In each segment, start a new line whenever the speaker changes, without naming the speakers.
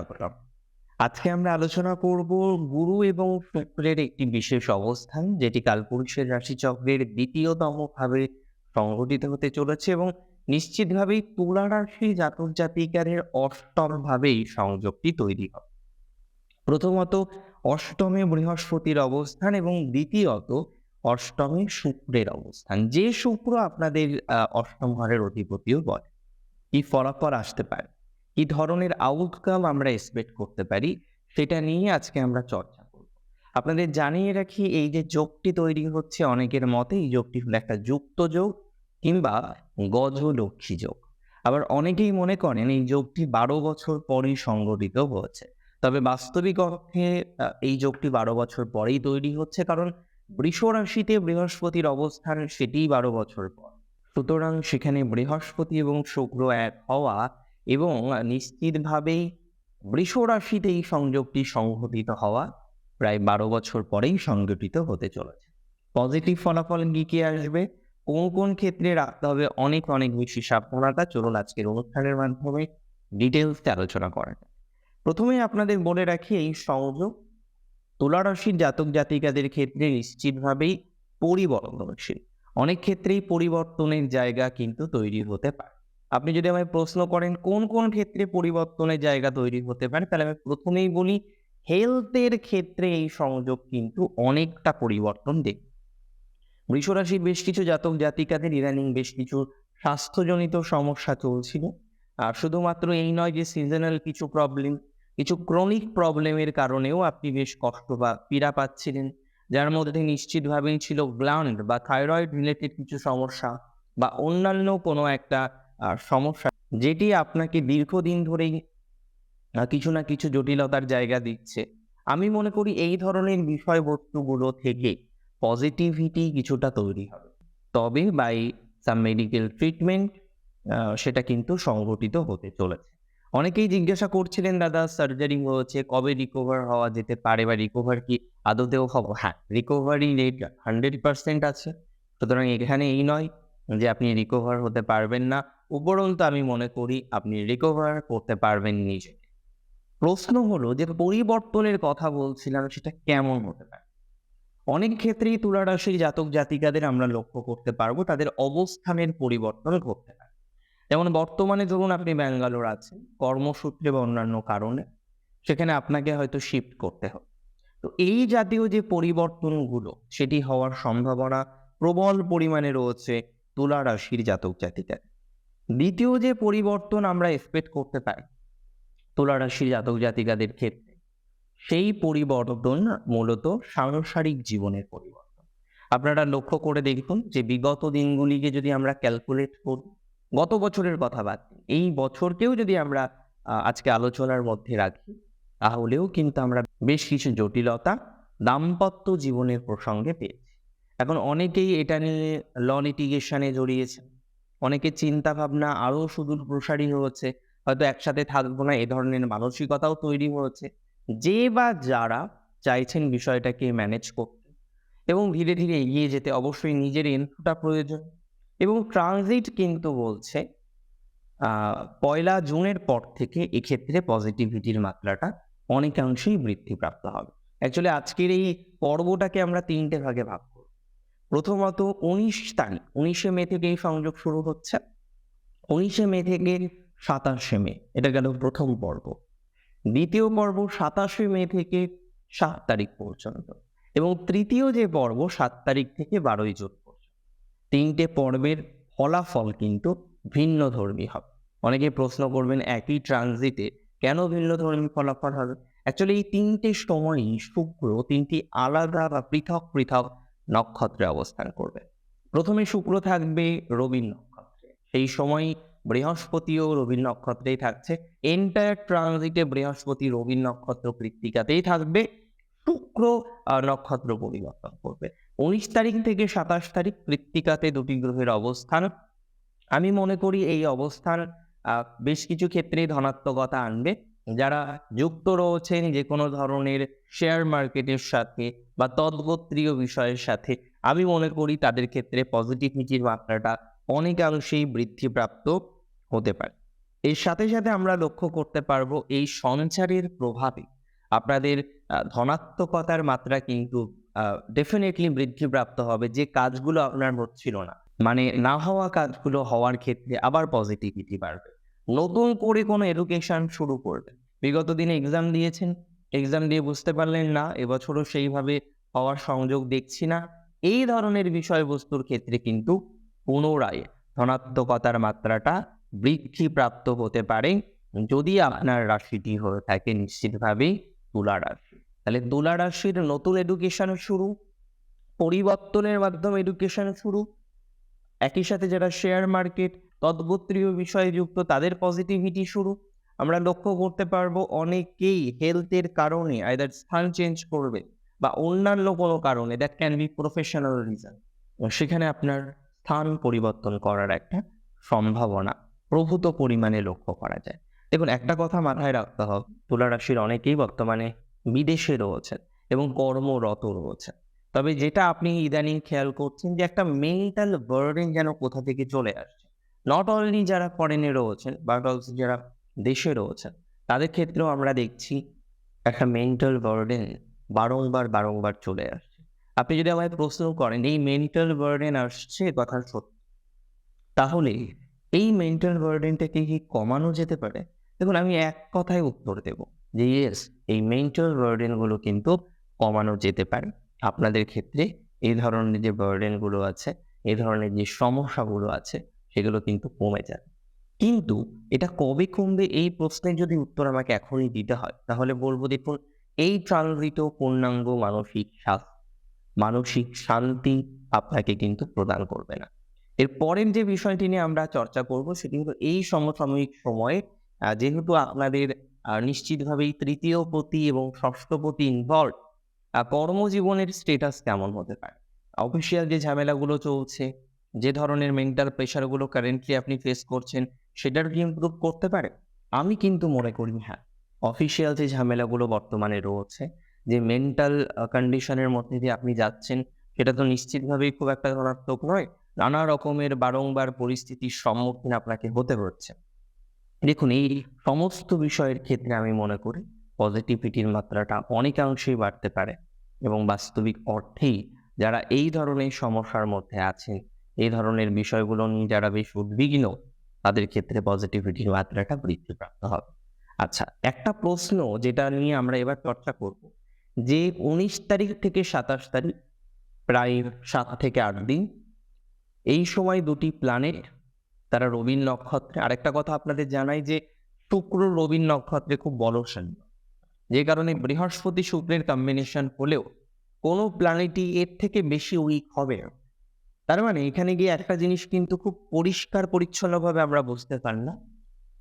স্বাগতম আজকে আমরা আলোচনা করব গুরু এবং শুক্রের একটি বিশেষ অবস্থান, যেটি কালপুরুষের রাশিচক্রের দ্বিতীয়তম ভাবে সংঘটিত হতে চলেছে এবং নিশ্চিতভাবেই তুলা রাশি জাতক জাতিকারের অষ্টম ভাবেই সংযোগটি তৈরি হবে। প্রথমত অষ্টমে বৃহস্পতির অবস্থান এবং দ্বিতীয়ত অষ্টমে শুক্রের অবস্থান। যে শুক্র আপনাদের অষ্টম ঘরের অধিপতিও বলে কি ফলাফল আসতে পারে? কি ধরনের আউটকাম আমরা এক্সপেক্ট করতে পারি, সেটা নিয়ে আজকে আমরা চর্চা করব। আপনাদের জানিয়ে রাখি, এই যে যোগটি তৈরি হচ্ছে অনেকের মতে, এই যোগটি হলো একটা যুক্ত যোগ কিংবা গজলক্ষ্মী যোগ। আবার অনেকেই মনে করেন এই যোগটি বারো বছর পরেই সংগঠিত হয়েছে। তবে বাস্তবিক অর্থে এই যোগটি বারো বছর পরেই তৈরি হচ্ছে কারণ বৃষ রাশিতে বৃহস্পতির অবস্থান সেটিই বারো বছর পর। সুতরাং সেখানে বৃহস্পতি এবং শুক্র এক হওয়া এবং নিশ্চিতভাবেই বৃষ রাশিতে এই সংযোগটি সংঘটিত হওয়া প্রায় বারো বছর পরেই সংঘটিত হতে চলেছে। পজিটিভ ফলাফল কি কি আসবে? কোন কোন ক্ষেত্রে রাখতে হবে? অনেক অনেক বেশি সাবধানতা। চলুন আজকের অনুষ্ঠানের মাধ্যমে ডিটেলসে আলোচনা করা যাক। প্রথমে আপনাদের বলে রাখি, এই সংযোগ তুলা রাশির জাতক জাতিকাদের ক্ষেত্রে নিশ্চিতভাবেই পরিবর্তনশীল। অনেক ক্ষেত্রেই পরিবর্তনের জায়গা কিন্তু তৈরি হতে পারে। আপনি যদি আমায় প্রশ্ন করেন, কোন কোন ক্ষেত্রে পরিবর্তনের জায়গা তৈরি হতে পারে? তাহলে আমি প্রথমেই বলি হেলথের ক্ষেত্রে এই সংযোগ কিন্তু অনেকটা পরিবর্তন দেখব বৃষরাশির বেশ কিছু জাতক জাতিকাদের ইদানিং বেশ কিছু স্বাস্থ্যজনিত সমস্যা চলছিল। আর শুধুমাত্র এই নয় যে সিজনাল কিছু প্রবলেম কিছু ক্রনিক প্রবলেমের কারণেও আপনি বেশ কষ্ট বা পীড়া পাচ্ছিলেন। যার মধ্যে নিশ্চিতভাবেই ছিল গ্ল্যান্ড বা থাইরয়েড রিলেটেড কিছু সমস্যা বা অন্যান্য কোনো একটা সমস্যা যেটি আপনাকে দীর্ঘদিন ধরেই কিছু না কিছু জটিলতার জায়গা দিচ্ছে। আমি মনে করি এই ধরনের বিষয়বস্তুগুলো থেকে পজিটিভিটি কিছুটা তৈরি হবে। তবে বাই সাম মেডিকেল ট্রিটমেন্ট সেটা কিন্তু সংগঠিত হতে চলেছে। অনেকেই জিজ্ঞাসা করছিলেন, দাদা সার্জারি হয়েছে, কবে রিকভার হওয়া যেতে পারে বা রিকভার কি আদতেও হব? হ্যাঁ রিকভারি রেট হান্ড্রেড পার্সেন্ট আছে। সুতরাং এখানে এই নয় যে আপনি রিকভার হতে পারবেন না। উপরন্তু আমি মনে করি আপনি রিকভার করতে পারবেন নিজে। প্রশ্ন হলো যে পরিবর্তনের কথা বলছিলাম সেটা কেমন হতে পারে? অনেক ক্ষেত্রেই তুলা রাশির জাতক জাতিকাদের আমরা লক্ষ্য করতে পারব তাদের অবস্থানের পরিবর্তন করতে পারে। যেমন বর্তমানে ধরুন আপনি ব্যাঙ্গালোর আছেন, কর্মসূত্রে বা অন্যান্য কারণে, সেখানে আপনাকে হয়তো শিফট করতে হবে। তো এই জাতীয় যে পরিবর্তনগুলো, সেটি হওয়ার সম্ভাবনা প্রবল পরিমাণে রয়েছে তুলা রাশির জাতক জাতিকার দ্বিতীয় যে পরিবর্তন আমরা এক্সপেক্ট করতে পারি তুলা রাশির জাতক জাতিকাদের ক্ষেত্রে, সেই পরিবর্তন মূলত সাংসারিক জীবনের পরিবর্তন। আপনারা লক্ষ্য করে দেখুন যে বিগত দিনগুলিকে যদি আমরা ক্যালকুলেট করি, গত বছরের কথা বাদ এই বছরকেও যদি আমরা আজকে আলোচনার মধ্যে রাখি, তাহলেও কিন্তু আমরা বেশ কিছু জটিলতা দাম্পত্য জীবনের প্রসঙ্গে পেয়েছি। এখন অনেকেই এটা নিয়ে ল লিটিগেশনে জড়িয়েছেন অনেকে চিন্তা ভাবনা আরও সুদূর প্রসারী হয়েছে, হয়তো একসাথে থাকব না, এ ধরনের মানসিকতাও তৈরি হয়েছে। যে বা যারা চাইছেন বিষয়টাকে ম্যানেজ করতে এবং ধীরে ধীরে এগিয়ে যেতে অবশ্যই নিজের ইনপুটটা প্রয়োজন এবং ট্রানজিট কিন্তু বলছে পয়লা জুনের পর থেকে এক্ষেত্রে পজিটিভিটির মাত্রাটা অনেকাংশেই বৃদ্ধিপ্রাপ্ত হবে। অ্যাকচুয়ালি আজকের এই পর্বটাকে আমরা তিনটে ভাগে করব প্রথমত উনিশ তারিখ, উনিশে মে থেকে এই সংযোগ শুরু হচ্ছে। উনিশে মে থেকে সাতাশে মে, এটা গেল প্রথম পর্ব। দ্বিতীয় পর্ব সাতাশে মে থেকে সাত তারিখ পর্যন্ত এবং তৃতীয় যে পর্ব সাত তারিখ থেকে বারোই জুন পর্যন্ত। তিনটে পর্বের ফলাফল কিন্তু ভিন্ন ধর্মী হবে। অনেকে প্রশ্ন করবেন, একই ট্রানজিটে কেন ভিন্ন ধর্মী ফলাফল হবে? অ্যাকচুয়ালি এই তিনটে সময়ই শুক্র তিনটি আলাদা বা পৃথক পৃথক নক্ষত্রে অবস্থান করবে। প্রথমে শুক্র থাকবে রবির নক্ষত্রে। সেই সময় বৃহস্পতিও রবির নক্ষত্রেই থাকছে। এন্টায়ার ট্রানজিটে বৃহস্পতি রবির নক্ষত্র কৃত্তিকাতেই থাকবে। শুক্র নক্ষত্র পরিবর্তন করবে। উনিশ তারিখ থেকে সাতাশ তারিখ কৃত্তিকাতে দুটি গ্রহের অবস্থান। আমি মনে করি এই অবস্থান বেশ কিছু ক্ষেত্রে ধনাত্মকতা আনবে। যারা যুক্ত রয়েছেন যে কোনো ধরনের শেয়ার মার্কেটের সাথে বা তদ্গোত্রীয় বিষয়ের সাথে, আমি মনে করি তাদের ক্ষেত্রে পজিটিভিটির মাত্রাটা অনেকাংশেই বৃদ্ধিপ্রাপ্ত হতে পারে। এর সাথে সাথে আমরা লক্ষ্য করতে পারব এই সঞ্চারের প্রভাবে আপনাদের ধনাত্মকতার মাত্রা কিন্তু ডেফিনেটলি বৃদ্ধিপ্রাপ্ত হবে। যে কাজগুলো আপনার হচ্ছিল না মানে না হওয়া কাজগুলো হওয়ার ক্ষেত্রে আবার পজিটিভিটি বাড়বে। নতুন করে কোনো এডুকেশন শুরু করবেন বিগত দিনে এক্সাম দিয়েছেন এক্সাম দিয়ে বুঝতে পারলেন না, এবছরও সেইভাবে হওয়ার সংযোগ দেখছি না। এই ধরনের বিষয়বস্তুর ক্ষেত্রে কিন্তু পুনরায় ধনাত্মকতার মাত্রাটা বৃদ্ধিপ্রাপ্ত হতে পারে যদি আপনার রাশিটি হয়ে থাকে নিশ্চিতভাবেই তুলা রাশি। তাহলে তুলা রাশির নতুন এডুকেশন শুরু, পরিবর্তনের মাধ্যমে এডুকেশন শুরু। একই সাথে যারা শেয়ার মার্কেট তদ্গোত্রীয় বিষয়ে যুক্ত তাদের পজিটিভিটি শুরু। আমরা লক্ষ্য করতে পারব অনেকেই হেলথের কারণে আইদার স্থান চেঞ্জ করবে বা অন্যান্য কোনো কারণে that can be professional reason সেখানে আপনার স্থান পরিবর্তন করার একটা সম্ভাবনা প্রভূত পরিমাণে লক্ষ্য করা যায়। দেখুন, একটা কথা মাথায় রাখতে হবে তুলা রাশির অনেকেই বর্তমানে বিদেশে রয়েছেন এবং কর্মরত রয়েছেন। তবে যেটা আপনি ইদানিং খেয়াল করছেন যে একটা মেন্টাল বার্ডেন যেন কোথা থেকে চলে আসছে নট অনলি যারা ফরেনে রয়েছেন বাট অলসো যারা দেশে রয়েছেন তাদের ক্ষেত্রেও আমরা দেখছি একটা মেন্টাল বার্ডেন বারংবার বারংবার চলে আসছে। আপনি যদি আমায় প্রশ্ন করেন, এই মেন্টাল বার্ডেন আসছে কথা সত্যি? তাহলে এই মেন্টাল বার্ডেনটাকে কি কমানো যেতে পারে? দেখুন, আমি এক কথায় উত্তর দেব যে ইয়েস এই মেন্টাল বার্ডেনগুলো কিন্তু কমানো যেতে পারে। আপনাদের ক্ষেত্রে এই ধরনের যে বার্ডেনগুলো আছে, এই ধরনের যে সমস্যাগুলো আছে সেগুলো কিন্তু কমে যাবে কিন্তু এটা কবে কমবে এই প্রশ্নের যদি উত্তর আমাকে এখনই দিতে হয়, তাহলে বলব দেখুন, এই ট্রানজিত পূর্ণাঙ্গ মানসিক স্বাস্থ্য মানসিক শান্তি আপনাকে কিন্তু প্রদান করবে না। এর পরের যে বিষয়টি নিয়ে আমরা চর্চা করব, সেটি হলো এই সমসাময়িক সময়ে যেহেতু আপনাদের নিশ্চিতভাবেই তৃতীয় পতি এবং ষষ্ঠ পতি ইনভলভ কর্মজীবনের স্টেটাস কেমন হতে পারে? অফিসিয়াল যে ঝামেলাগুলো চলছে যে ধরনের মেন্টাল প্রেশারগুলো কারেন্টলি আপনি ফেস করছেন, সেটার কি ইমপ্রুভ করতে পারে? আমি কিন্তু মনে করি হ্যাঁ। অফিসিয়াল যে ঝামেলাগুলো বর্তমানে রয়েছে, যে মেন্টাল কন্ডিশনের মধ্যে দিয়ে আপনি যাচ্ছেন, সেটা তো নিশ্চিতভাবেই খুব একটা ধনাত্মক নয়। নানা রকমের বারংবার পরিস্থিতির সম্মুখীন আপনাকে হতে হচ্ছে। দেখুন, এই সমস্ত বিষয়ের ক্ষেত্রে আমি মনে করি পজিটিভিটির মাত্রাটা অনেকাংশেই বাড়তে পারে এবং বাস্তবিক অর্থেই যারা এই ধরনের সমস্যার মধ্যে আছেন এই ধরনের বিষয়গুলো নিয়ে যারা বেশ উদ্বিগ্ন, তাদের ক্ষেত্রে পজিটিভিটির মাত্রাটা বৃদ্ধি বৃদ্ধিপ্রাপ্ত হবে। আচ্ছা একটা প্রশ্ন যেটা নিয়ে আমরা এবার চর্চা করব। যে উনিশ তারিখ থেকে সাতাশ তারিখ, প্রায় সাত থেকে আট দিন, এই সময় দুটি প্ল্যানেট তারা রবির নক্ষত্রে, আরেকটা কথা আপনাদের জানাই যে শুক্র রবির নক্ষত্রে খুব বলশালী যে কারণে বৃহস্পতি শুক্রের কম্বিনেশন হলেও কোনো প্ল্যানেটই এর থেকে বেশি উইক হবে না। তার মানে এখানে গিয়ে একটা জিনিস কিন্তু খুব পরিষ্কার, পরিচ্ছন্নভাবে আমরা বুঝতে পারলাম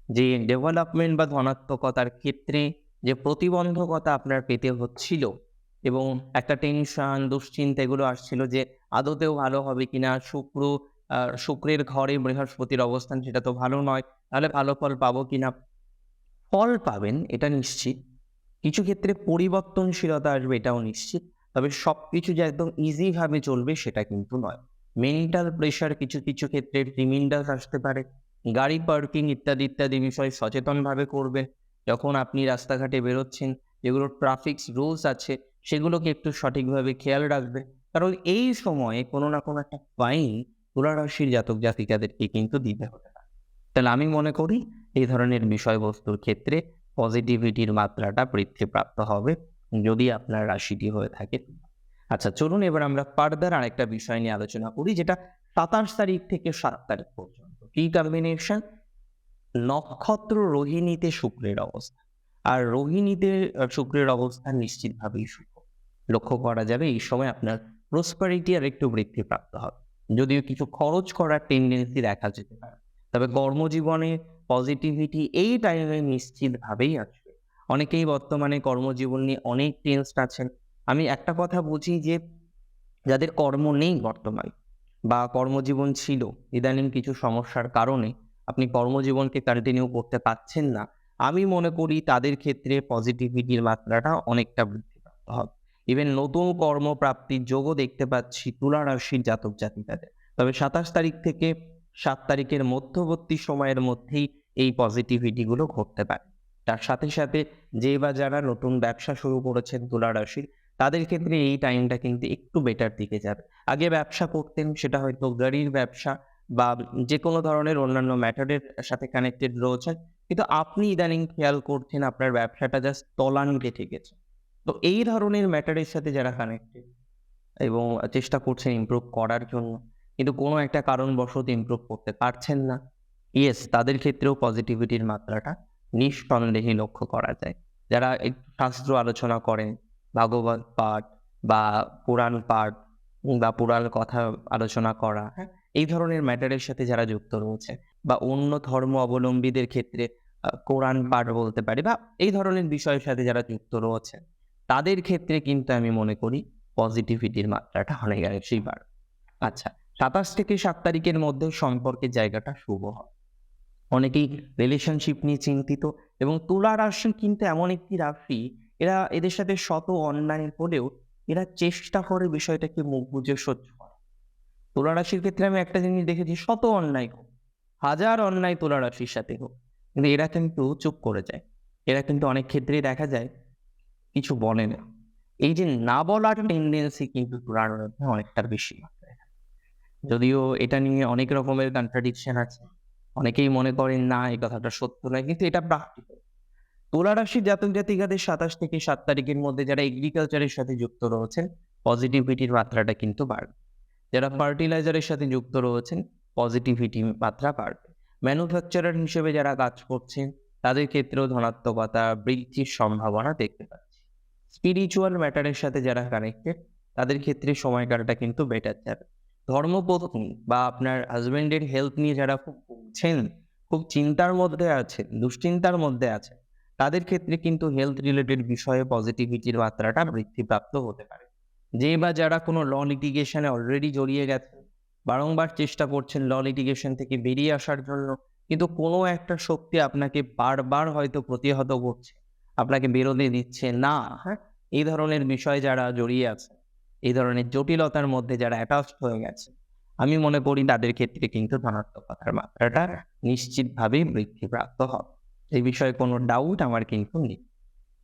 যে ডেভেলপমেন্ট বা ধনাত্মকতার ক্ষেত্রে যে প্রতিবন্ধকতা আপনার পেতে হচ্ছিল এবং একটা টেনশন দুশ্চিন্তা এগুলো আসছিল যে আদতেও ভালো হবে কিনা, শুক্র শুক্রের ঘরে বৃহস্পতির অবস্থান সেটা তো ভালো নয়, তাহলে ভালো ফল পাবো কিনা? ফল পাবেন, এটা নিশ্চিত। কিছু ক্ষেত্রে পরিবর্তনশীলতা আসবে, এটাও নিশ্চিত। তবে সব কিছু যে একদম ইজিভাবে চলবে সেটা কিন্তু নয়। মেন্টাল প্রেশার কিছু কিছু ক্ষেত্রে রিমাইন্ডার আসতে পারে। গাড়ি পার্কিং ইত্যাদি ইত্যাদি বিষয় সচেতনভাবে করবেন যখন আপনি রাস্তাঘাটে বেরোচ্ছেন, যেগুলো ট্রাফিক রুলস আছে, সেগুলোকে একটু সঠিকভাবে খেয়াল রাখবেন কারণ এই সময়ে কোনো না কোনো একটা ফাইন তুলারাশির জাতক জাতিকাদেরকে কিন্তু দিতে হতে পারে তাহলে আমি মনে করি এই ধরনের বিষয়বস্তুর ক্ষেত্রে পজিটিভিটির মাত্রাটা বৃদ্ধিপ্রাপ্ত হবে, যদি আপনার রাশিটি হয়ে থাকে। আচ্ছা চলুন এবার আমরা ফার্দার আরেকটা বিষয় নিয়ে আলোচনা করি, যেটা সাতাশ তারিখ থেকে সাত তারিখ পর্যন্ত। কি কম্বিনেশন নক্ষত্র রোহিণীতে শুক্রের অবস্থা। আর রোহিণীতে শুক্রের অবস্থান নিশ্চিতভাবেই শুভ লক্ষ্য করা যাবে, এই সময় আপনার প্রসপারিটি আর একটু বৃদ্ধিপ্রাপ্ত হবে। যদিও কিছু খরচ করার টেন্ডেন্সি দেখা যেতে পারে। তবে কর্মজীবনে পজিটিভিটি এই টাইমে নিশ্চিতভাবেই আসবে। অনেকেই বর্তমানে কর্মজীবন নিয়ে অনেক টেন্সড আছেন। আমি একটা কথা বুঝি যে যাদের কর্ম নেই বর্তমানে বা কর্মজীবন ছিল, ইদানিং কিছু সমস্যার কারণে আপনি কর্মজীবনকে কন্টিনিউ করতে পারছেন না, আমি মনে করি তাদের ক্ষেত্রে পজিটিভিটির মাত্রাটা অনেকটা বৃদ্ধিপ্রাপ্ত হবে ইভেন নতুন কর্মপ্রাপ্তির যোগও দেখতে পাচ্ছি তুলা রাশির জাতক জাতিকাদের। তবে সাতাশ তারিখ থেকে সাত তারিখের মধ্যবর্তী সময়ের মধ্যেই এই পজিটিভিটিগুলো ঘটতে পারে। তার সাথে সাথে যে বা যারা নতুন ব্যবসা শুরু করেছেন তুলা রাশির তাদের ক্ষেত্রে এই টাইমটা কিন্তু একটু বেটার দিকে যাবে। আগে ব্যবসা করতেন, সেটা হয়তো গাড়ির ব্যবসা বা যে কোনো ধরনের অন্যান্য ম্যাটারের সাথে কানেক্টেড রয়েছে কিন্তু আপনি ইদানিং খেয়াল করছেন আপনার ব্যবসাটা জাস্ট তলানিতে ঠেকেছে। তো এই ধরনের ম্যাটারের সাথে যারা কানেক্টেড এবং চেষ্টা করছেন ইমপ্রুভ করার জন্য, কিন্তু কোনো একটা কারণবশত ইমপ্রুভ করতে পারছেন না ইয়েস তাদের ক্ষেত্রেও পজিটিভিটির মাত্রাটা নিঃসন্দেহে লক্ষ্য করা যায়। যারা শাস্ত্র আলোচনা করেন ভাগবত পাঠ বা পুরাণ পাঠ বা পুরাণ কথা আলোচনা করা হ্যাঁ? এই ধরনের ম্যাটারের সাথে যারা যুক্ত রয়েছে বা অন্য ধর্ম অবলম্বীদের ক্ষেত্রে কোরআন পাঠ বলতে পারি বা এই ধরনের বিষয়ের সাথে যারা যুক্ত রয়েছে, তাদের ক্ষেত্রে কিন্তু আমি মনে করি পজিটিভিটির মাত্রাটা অনেক বেশি বাড়ে। আচ্ছা সাতাশ থেকে সাত তারিখের মধ্যে সম্পর্কের জায়গাটা শুভ হয় অনেকেই রিলেশনশিপ নিয়ে চিন্তিত এবং তুলা রাশি কিন্তু এমন একটি রাশি এরা এদের সাথে শত অন্যায় হলেও এরা চেষ্টা করে বিষয়টাকে মুখ বুঝে সহ্য করে। তুলা রাশির ক্ষেত্রে আমি একটা জিনিস দেখেছি, শত অন্যায় হোক, হাজার অন্যায় তুলা রাশির সাথে হোক, কিন্তু এরা কিন্তু চুপ করে যায়। এরা কিন্তু অনেক ক্ষেত্রেই দেখা যায় কিছু বলে না। এই যে না বলার টেন্ডেন্সি কিন্তু তুলার মধ্যে অনেকটা বেশি যদিও এটা নিয়ে অনেক রকমের কন্ট্রাডিকশন আছে। অনেকেই মনে করেন, না, এই কথাটা সত্য নয়। কিন্তু এটা প্র্যাকটিক্যাল তুলা রাশির জাতক জাতিকাদের সাতাশ থেকে সাত তারিখের মধ্যে যারা এগ্রিকালচারের সাথে যুক্ত রয়েছেন পজিটিভিটির মাত্রাটা কিন্তু বাড়বে। যারা ফার্টিলাইজারের সাথে যুক্ত রয়েছেন পজিটিভিটি মাত্রা বাড়বে। ম্যানুফ্যাকচারার হিসেবে যারা কাজ করছেন তাদের ক্ষেত্রেও ধনাত্মকতা বৃদ্ধির সম্ভাবনা দেখতে পাচ্ছি। স্পিরিচুয়াল ম্যাটারের সাথে যারা কানেক্টেড তাদের ক্ষেত্রে সময়কালটা কিন্তু বেটার যাবে। ধর্মপত্নী বা আপনার হাজবেন্ডের হেলথ নিয়ে যারা খুব ভুগছেন খুব চিন্তার মধ্যে আছেন দুশ্চিন্তার মধ্যে আছেন তাদের ক্ষেত্রে কিন্তু হেলথ রিলেটেড বিষয়ে পজিটিভিটির মাত্রাটা বৃদ্ধিপ্রাপ্ত হতে পারে। যে বা যারা কোনো ল লিটিগেশনে অলরেডি জড়িয়ে গেছেন বারংবার চেষ্টা করছেন ল লিটিগেশন থেকে বেরিয়ে আসার জন্য, কিন্তু কোনো একটা শক্তি আপনাকে বারবার হয়তো প্রতিহত করছে, আপনাকে বেরোতে দিচ্ছে, না হ্যাঁ এই ধরনের বিষয়ে যারা জড়িয়ে আছে, এই ধরনের জটিলতার মধ্যে যারা অ্যাটাচড হয়ে গেছে, আমি মনে করি তাদের ক্ষেত্রে কিন্তু ধনাত্মকতার মাত্রাটা নিশ্চিতভাবেই বৃদ্ধিপ্রাপ্ত হবে। এই বিষয়ে কোনো ডাউট আমার কিন্তু নেই।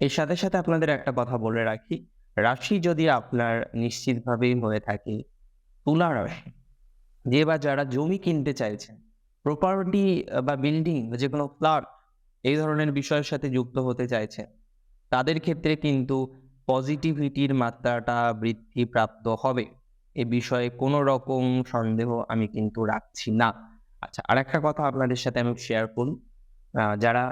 এর সাথে সাথে আপনাদের একটা কথা বলে রাখি রাশি যদি আপনার নিশ্চিতভাবেই হয়ে থাকে তুলা রাশি যে বা যারা জমি কিনতে চাইছেন প্রপার্টি বা বিল্ডিং যে কোনো ফ্ল্যাট এই ধরনের বিষয়ের সাথে যুক্ত হতে চাইছেন তাদের ক্ষেত্রে কিন্তু পজিটিভিটির মাত্রাটা বৃদ্ধিপ্রাপ্ত হবে। এ বিষয়ে কোনো রকম সন্দেহ আমি কিন্তু রাখছি না। আচ্ছা আর একটা কথা আপনাদের সাথে আমি শেয়ার করি আহ, যারা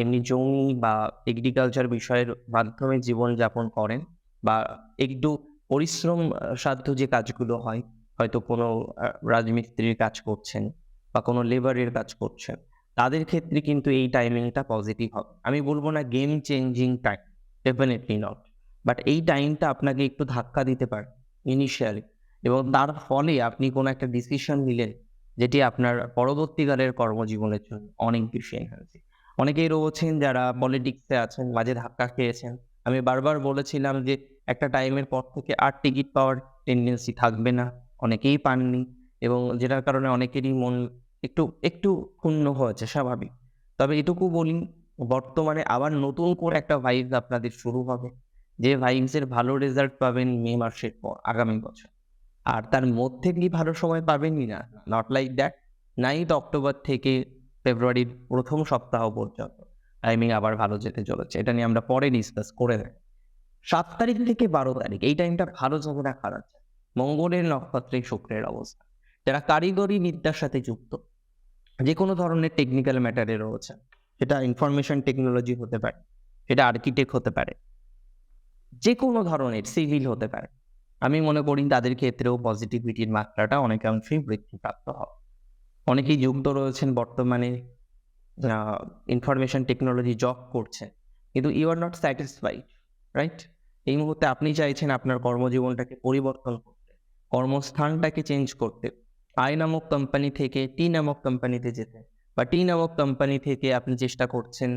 এমনি জমি বা এগ্রিকালচার বিষয়ের মাধ্যমে জীবনযাপন করেন বা একটু পরিশ্রম সাধ্য যে কাজগুলো হয়, হয়তো কোনো রাজমিস্ত্রির কাজ করছেন বা কোনো লেবারের কাজ করছেন, তাদের ক্ষেত্রে কিন্তু এই টাইমিংটা পজিটিভ হবে। আমি বলব না game changing time definitely not but এই টাইমটা আপনাকে একটু ধাক্কা দিতে পারে ইনিশিয়ালি এবং তার ফলে আপনি কোনো একটা ডিসিশন নিলেন যেটি আপনার পরবর্তীকালের কর্মজীবনের জন্য অনেক বেশি এনহান্সিং অনেকেই রয়েছেন যারা পলিটিক্সে আছেন মাঝে ধাক্কা খেয়েছেন। আমি বারবার বলেছিলাম যে একটা টাইমের পর থেকে আর টিকিট পাওয়ার টেন্ডেন্সি থাকবে না। অনেকেই পাননি এবং যেটার কারণে অনেকেরই মন একটু একটু ক্ষুণ্ণ হয়েছে, স্বাভাবিক। তবে এটুকু বলি, বর্তমানে আবার নতুন করে একটা ভাইবস আপনাদের শুরু হবে। যে ভাইবসের ভালো রেজাল্ট পাবেন মে মাসের পর, আগামী বছর। আর তার মধ্যে কি ভালো সময় পাবেনই না। Not like that ninth October থেকে ফেব্রুয়ারির প্রথম সপ্তাহ পর্যন্ত। টাইমিং আবার ভালো যেতে চলেছে। এটা নিয়ে আমরা পরে ডিসকাস করে দেব সাত তারিখ থেকে বারো তারিখ, এই টাইমটা ভালো যাবে না খারাপ মঙ্গলের নক্ষত্রে শুক্রের অবস্থা। যারা কারিগরি বিদ্যার সাথে যুক্ত যে কোনো ধরনের টেকনিক্যাল ম্যাটারে রয়েছে সেটা ইনফরমেশন টেকনোলজি হতে পারে সেটা আর্কিটেক্ট হতে পারে যে কোনো ধরনের সিভিল হতে পারে আমি মনে করি তাদের ক্ষেত্রেও পজিটিভিটির মাত্রাটা অনেকাংশেই বৃদ্ধিপ্রাপ্ত হবে। অনেকেই যুক্ত রয়েছেন বর্তমানে ইনফরমেশন টেকনোলজি জব করছেন কিন্তু you are not satisfied right এই মুহূর্তে আপনি চাইছেন আপনার কর্মজীবনটাকে পরিবর্তন করতে, কর্মস্থানটাকে চেঞ্জ করতে। আই নামক কোম্পানি থেকে টি নামক কোম্পানিতে যেতে। বা টি নামক কোম্পানি থেকে আপনি চেষ্টা করছেন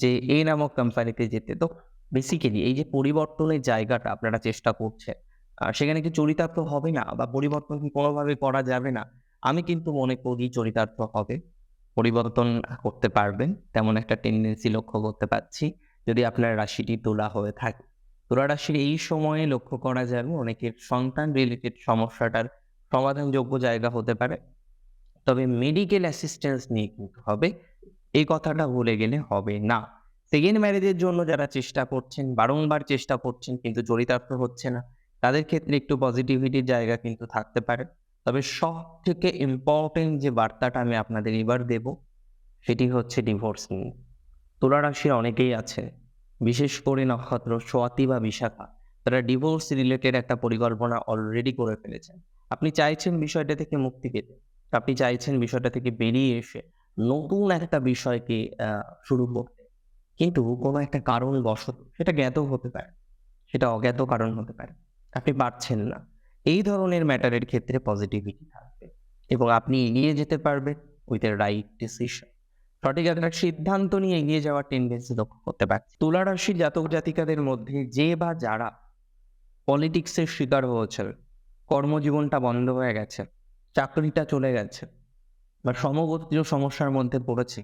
যে এ নামক কোম্পানিতে যেতে। তো বেসিক্যালি এই যে পরিবর্তনের জায়গাটা আপনারা চেষ্টা করছেন সেখানে কি চরিতার্থ হবে না বা পরিবর্তন কোনোভাবে করা যাবে না। আমি কিন্তু মনে করি চরিতার্থ হবে। পরিবর্তন করতে পারবেন। তেমন একটা টেন্ডেন্সি লক্ষ্য করতে পারছি। যদি আপনার রাশিটি তোলা হয়ে থাকে। তুলা রাশির এই সময়ে লক্ষ্য করা যাবে অনেকের সন্তান রিলেটেড সমস্যাটার সমাধানযোগ্য জায়গা হতে পারে। তবে মেডিকেল অ্যাসিস্ট্যান্স নিয়ে কিন্তু হবে। এই কথাটা ভুলে গেলে হবে না। সেকেন্ড ম্যারেজের জন্য যারা চেষ্টা করছেন, বারংবার চেষ্টা করছেন কিন্তু চরিতার্থ হচ্ছে না। তাদের ক্ষেত্রে একটু পজিটিভিটির জায়গা কিন্তু থাকতে পারে। তবে সব থেকে ইম্পর্টেন্ট যে বার্তাটা আমি আপনাদের এবার দেব, সেটি হচ্ছে ডিভোর্স নিয়ে। তুলা রাশির অনেকেই আছে, বিশেষ করে নক্ষত্র, সোয়াতি বা বিশাখা, তারা ডিভোর্স রিলেটেড একটা পরিকল্পনা অলরেডি করে ফেলেছেন। আপনি চাইছেন বিষয়টা থেকে মুক্তি পেতে, আপনি চাইছেন বিষয়টা থেকে বেরিয়ে এসে নতুন একটা বিষয়কে শুরু করতে। কিন্তু কোনো একটা কারণ বশত সেটা জ্ঞাত হতে পারে, সেটা অজ্ঞাত কারণ হতে পারে। আপনি পারছেন না। এই ধরনের ম্যাটারের ক্ষেত্রে পজিটিভিটি থাকবে এবং আপনি এগিয়ে যেতে পারবেন উইথ এ রাইট ডিসিশন সঠিক একটা সিদ্ধান্ত নিয়ে এগিয়ে যাওয়ার টেন্ডেন্সি লক্ষ্য করতে পারছি। তুলা রাশির জাতক জাতিকাদের মধ্যে যে বা যারা পলিটিক্সের শিকার হয়েছে কর্মজীবনটা বন্ধ হয়ে গেছে, চাকরিটা চলে গেছে বা সমগোত্রীয় সমস্যার মধ্যে পড়েছে,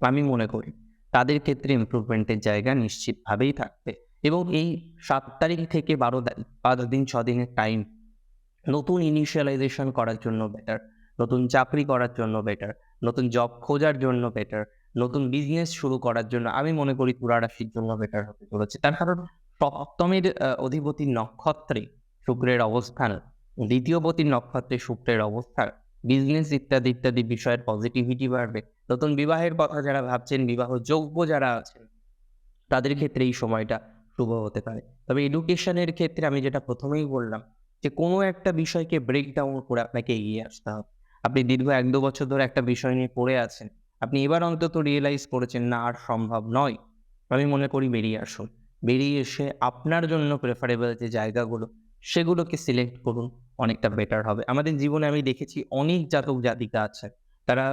আমি মনে করি তাদের ক্ষেত্রে ইমপ্রুভমেন্টের জায়গা নিশ্চিতভাবেই থাকবে। এবং এই সাত তারিখ থেকে বারো পাঁচ দিন, ছ দিনের টাইম নতুন ইনিশিয়ালাইজেশন করার জন্য বেটার নতুন চাকরি করার জন্য বেটার নতুন জব খোঁজার জন্য বেটার নতুন বিজনেস শুরু করার জন্য আমি মনে করি তুলা রাশির জন্য বেটার হতে চলেছে। তার কারণ সপ্তমের অধিপতি নক্ষত্রে শুক্রের অবস্থান, দ্বিতীয় পতির নক্ষত্রে শুক্রের অবস্থান বিজনেস ইত্যাদি ইত্যাদি বিষয়ের পজিটিভিটি বাড়বে। নতুন বিবাহের কথা যারা ভাবছেন, বিবাহ যোগ্য যারা আছেন, তাদের ক্ষেত্রে এই সময়টা শুভ হতে পারে। তবে এডুকেশনের ক্ষেত্রে আমি যেটা প্রথমেই বললাম যে, কোনো একটা বিষয়কে ব্রেক ডাউন করে আপনাকে এগিয়ে আসতে হবে। আপনি দীর্ঘ এক দু বছর ধরে একটা বিষয় নিয়ে পড়ে আছেন। আপনি এবার অন্তত রিয়েলাইজ করেছেন, না, আর সম্ভব নয়। আমি মনে করি বেরিয়ে আসুন। বেরিয়ে এসে আপনার জন্য প্রেফারেবল যে জায়গাগুলো, সেগুলোকে সিলেক্ট করুন, অনেকটা বেটার হবে। আমাদের জীবনে আমি দেখেছি অনেক জাতক জাতিকা আছে, তারা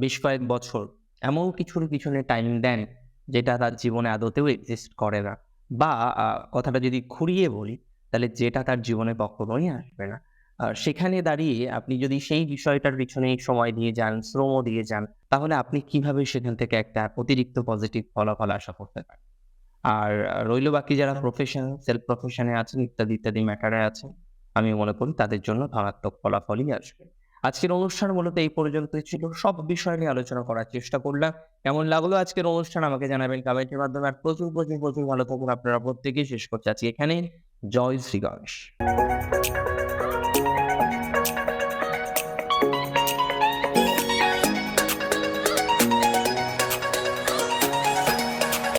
বেশ কয়েক বছর এমন কিছুর পিছনে টাইম দেন, যেটা তার জীবনে আদতেও এক্সিস্ট করে না। বা কথাটা যদি ঘুরিয়ে বলি, তাহলে যেটা তার জীবনে কখনোই আসবে না। আর সেখানে দাঁড়িয়ে আপনি যদি সেই বিষয়টার পিছনে সময় দিয়ে যান, শ্রমও দিয়ে যান, তাহলে আপনি কীভাবে সেখান থেকে একটা অতিরিক্ত পজিটিভ ফলাফল আশা করতে পারেন? আর, রইল বাকি যারা প্রফেশন সেলফ প্রফেশনে আছেন, ইত্যাদি ইত্যাদি ম্যাটারে আছেন, আমি মনে করি তাদের জন্য ধনাত্মক ফলাফলই আসবে। আজকের অনুষ্ঠান মূলত এই পর্যন্তই ছিল। সব বিষয় নিয়ে আলোচনা করার চেষ্টা করলাম। কেমন লাগল আজকের অনুষ্ঠান আমাকে জানাবেন কমেন্টের মাধ্যমে। আর প্রচুর প্রচুর প্রচুর ভালো থাকুন। আপনারা প্রত্যেকেই শেষ করতে আজকে এখানে জয় শ্রী গণেশ।